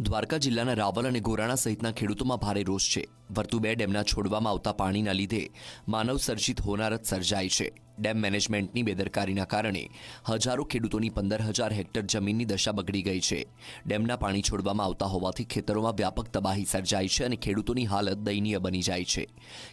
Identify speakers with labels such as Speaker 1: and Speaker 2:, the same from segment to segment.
Speaker 1: દ્વારકા જિલ્લાના રાવલ અને ગોરાણા સહિતના ખેડૂતોમાં ભારે રોષ છે. વર્તુ બે ડેમના છોડવામાં આવતા પાણીના લીધે માનવ સર્જિત હોનારત સર્જાય છે. ડેમ મેનેજમેન્ટની બેદરકારીના કારણે હજારો ખેડૂતોની પંદર હજાર હેક્ટર જમીનની દશા બગડી ગઈ છે. ડેમના પાણી છોડવામાં આવતા હોવાથી ખેતરોમાં વ્યાપક તબાહી સર્જાય છે અને ખેડૂતોની હાલત દયનીય બની જાય છે.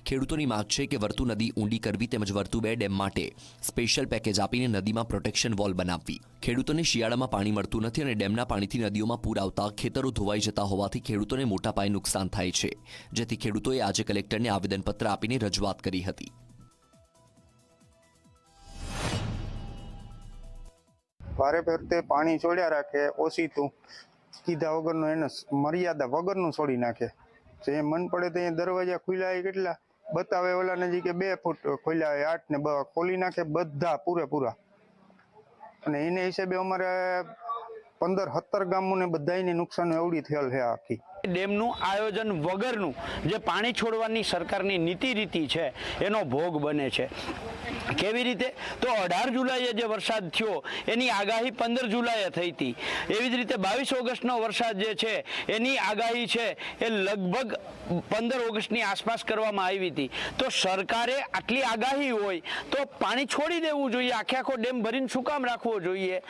Speaker 1: ખેડૂતોની માંગ છે કે વર્તુ નદી ઊંડી કરવી તેમજ વર્તુ બે ડેમ માટે સ્પેશિયલ પેકેજ આપીને નદીમાં પ્રોટેક્શન વોલ બનાવવી. ખેડૂતોને શિયાળામાં પાણી મળતું નથી અને ડેમના પાણીથી નદીઓમાં પૂર આવતા ખેતરો ધોવાઈ જતા હોવાથી ખેડૂતોને મોટા પાયે નુકસાન થાય છે. જેથી ખેડૂતોએ આજે કલેક્ટરને આવેદનપત્ર આપીને રજૂઆત કરી હતી.
Speaker 2: ભારે ફેરતે પાણી છોડ્યા રાખે ઓછીતું કીધા વગરનું એને મર્યાદા વગરનું છોડી નાખે. જે મન પડે તે દરવાજા ખુલ્યા કેટલા? બતાવે ઓલા નજીક બે ફૂટ ખોલ્યા હોય આઠ ને ખોલી નાખે બધા પૂરેપૂરા. અને એને હિસાબે અમારે પંદર સત્તર ગામોને બધાને નુકસાન એવડી થયેલ છે આખી.
Speaker 3: ડેમનું આયોજન વગરનું જે પાણી છોડવાની સરકારની નીતિ રીતિ છે, એનો ભોગ બને છે. કેવી રીતે? તો અઢાર જુલાઈએ જે વરસાદ થયો, એની આગાહી પંદર જુલાઈએ થઈ હતી. એવી જ રીતે બાવીસ ઓગસ્ટનો વરસાદ જે છે, એની આગાહી છે, એ લગભગ પંદર ઓગસ્ટની આસપાસ કરવામાં આવી હતી. તો સરકારે આટલી આગાહી હોય, તો પાણી છોડી દેવું જોઈએ, આખે આખો ડેમ ભરીને શું કામ રાખવો જોઈએ?